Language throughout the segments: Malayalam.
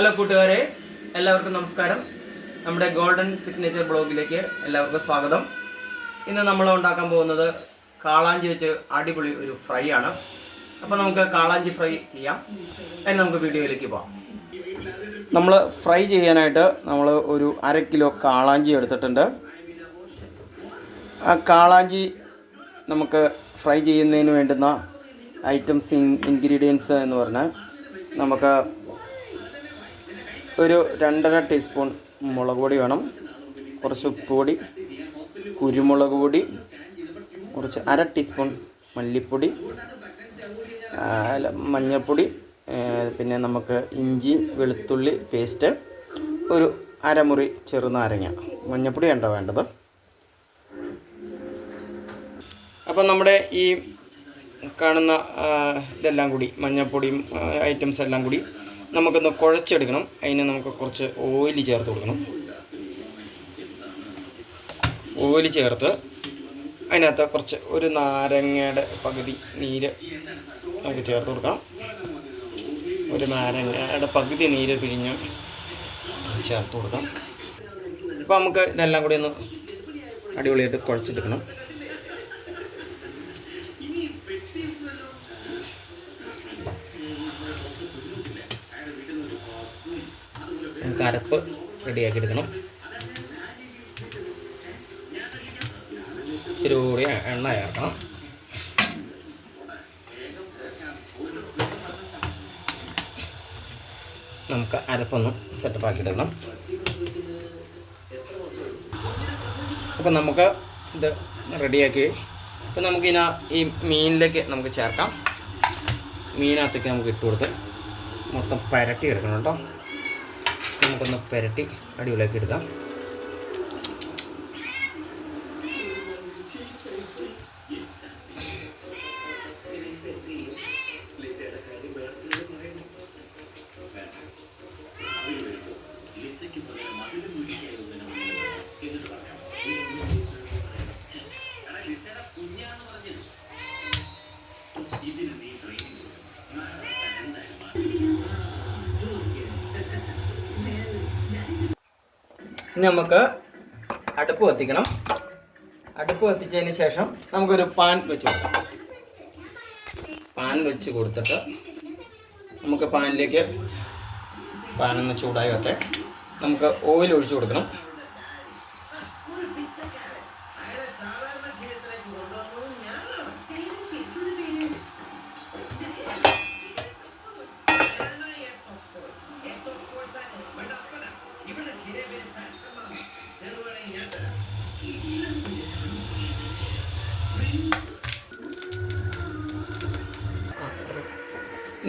ഹലോ കൂട്ടുകാരെ എല്ലാവർക്കും നമസ്കാരം. നമ്മുടെ ഗോൾഡൻ സിഗ്നേച്ചർ ബ്ലോഗിലേക്ക് എല്ലാവർക്കും സ്വാഗതം. ഇന്ന് നമ്മൾ ഉണ്ടാക്കാൻ പോകുന്നത് കാളാഞ്ചി വെച്ച് അടിപൊളി ഒരു ഫ്രൈ ആണ്. അപ്പോൾ നമുക്ക് കാളാഞ്ചി ഫ്രൈ ചെയ്യാം. അതിന് നമുക്ക് വീഡിയോയിലേക്ക് പോകാം നമ്മൾ ഫ്രൈ ചെയ്യാനായിട്ട് നമ്മൾ ഒരു അര കിലോ കാളാഞ്ചി എടുത്തിട്ടുണ്ട്. ആ കാളാഞ്ചി നമുക്ക് ഫ്രൈ ചെയ്യുന്നതിന് വേണ്ടുന്ന ഐറ്റംസ് ഇൻഗ്രീഡിയൻസ് എന്ന് പറഞ്ഞാൽ നമുക്ക് ഒരു രണ്ടര ടീസ്പൂൺ മുളക് പൊടി വേണം. കുറച്ച് ഉപ്പ് പൊടി കുരുമുളക് പൊടി കുറച്ച് അര ടീസ്പൂൺ മല്ലിപ്പൊടി മഞ്ഞൾപ്പൊടി പിന്നെ നമുക്ക് ഇഞ്ചി വെളുത്തുള്ളി പേസ്റ്റ് ഒരു അരമുറി ചെറുനാരങ്ങ മഞ്ഞൾപ്പൊടി ഉണ്ടോ വേണ്ടത്. അപ്പം നമ്മുടെ ഈ കാണുന്ന ഇതെല്ലാം കൂടി മഞ്ഞൾപ്പൊടിയും ഐറ്റംസ് എല്ലാം കൂടി നമുക്കൊന്ന് കുഴച്ചെടുക്കണം. അതിന് നമുക്ക് കുറച്ച് ഓയിൽ ചേർത്ത് കൊടുക്കണം. ഓയിൽ ചേർത്ത് അതിനകത്ത് കുറച്ച് ഒരു നാരങ്ങയുടെ പകുതി നീര് നമുക്ക് ചേർത്ത് കൊടുക്കാം ഒരു നാരങ്ങയുടെ പകുതി നീര് പിഴിഞ്ഞ് ചേർത്ത് കൊടുക്കാം. അപ്പോൾ നമുക്ക് ഇതെല്ലാം കൂടി ഒന്ന് അടിപൊളിയായിട്ട് കുഴച്ചെടുക്കണം. നമുക്ക് അരപ്പ് റെഡിയാക്കി എടുക്കണം. ഇച്ചിരി എണ്ണ ചേർക്കണം. നമുക്ക് അരപ്പൊന്ന് സെറ്റപ്പ് ആക്കി എടുക്കണം. അപ്പം നമുക്ക് ഇത് റെഡിയാക്കി. അപ്പം നമുക്കിതിന ഈ മീനിലേക്ക് നമുക്ക് ചേർക്കാം. മീനകത്തേക്ക് നമുക്ക് ഇട്ട് കൊടുത്ത് മൊത്തം പരട്ടി എടുക്കണം കേട്ടോ. നമുക്കൊന്ന് പുരട്ടി അടിപൊളിയാക്കി എടുക്കാം ഇനി നമുക്ക് അടുപ്പ് കത്തിക്കണം. അടുപ്പ് കത്തിച്ചതിന് ശേഷം നമുക്കൊരു പാൻ വെച്ച് കൊടുക്കാം. പാൻ വെച്ച് കൊടുത്തിട്ട് നമുക്ക് പാനിലേക്ക് പാനൊന്ന് ചൂടായി വട്ടെ നമുക്ക് ഓയിൽ ഒഴിച്ചു കൊടുക്കണം.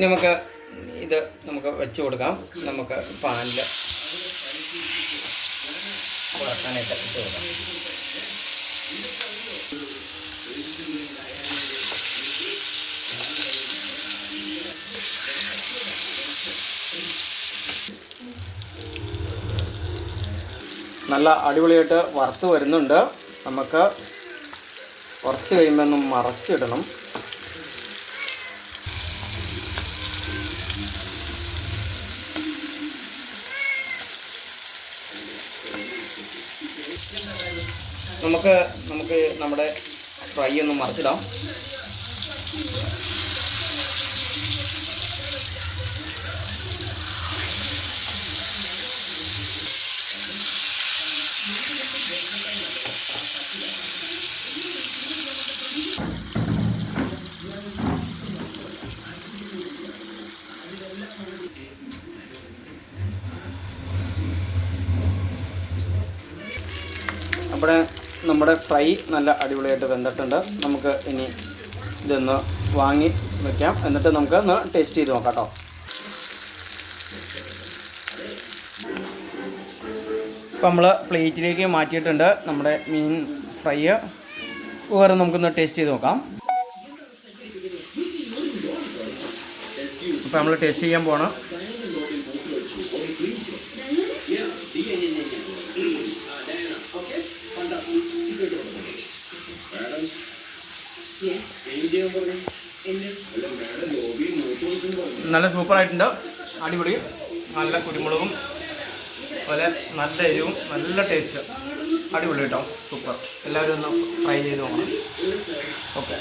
നമുക്ക് ഇത് നമുക്ക് വെച്ച് കൊടുക്കാം. നമുക്ക് പാനിൽ വറക്കാനായിട്ട് ഇട്ട് കൊടുക്കാം. നല്ല അടിപൊളിയായിട്ട് വറുത്ത് വരുന്നുണ്ട്. നമുക്ക് കുറച്ച് കഴിയുമ്പോൾ ഒന്ന് മറച്ചിടണം. നമുക്ക് നമുക്ക് നമ്മുടെ ഫ്രൈ ഒന്ന് മറിച്ചിടാം. അപ്പോൾ നമ്മുടെ ഫ്രൈ നല്ല അടിപൊളിയായിട്ട് വെന്തിട്ടുണ്ട്. നമുക്ക് ഇനി ഇതൊന്ന് വാങ്ങി വെക്കാം. എന്നിട്ട് നമുക്ക് ഒന്ന് ടേസ്റ്റ് ചെയ്ത് നോക്കാം കേട്ടോ. ഇപ്പം നമ്മൾ പ്ലേറ്റിലേക്ക് മാറ്റിയിട്ടുണ്ട് നമ്മുടെ മീൻ ഫ്രൈ. വേറെ നമുക്കൊന്ന് ടേസ്റ്റ് ചെയ്ത് നോക്കാം. ഇപ്പം നമ്മൾ ടേസ്റ്റ് ചെയ്യാൻ പോകണം നല്ല സൂപ്പർ ആയിട്ടുണ്ട് അടിപൊളി. നല്ല കുരുമുളകും അതുപോലെ നല്ല എരിവും നല്ല ടേസ്റ്റ് അടിപൊളി കേട്ടോ. സൂപ്പർ. എല്ലാവരും ഒന്ന് ട്രൈ ചെയ്ത് നോക്കണം. ഓക്കെ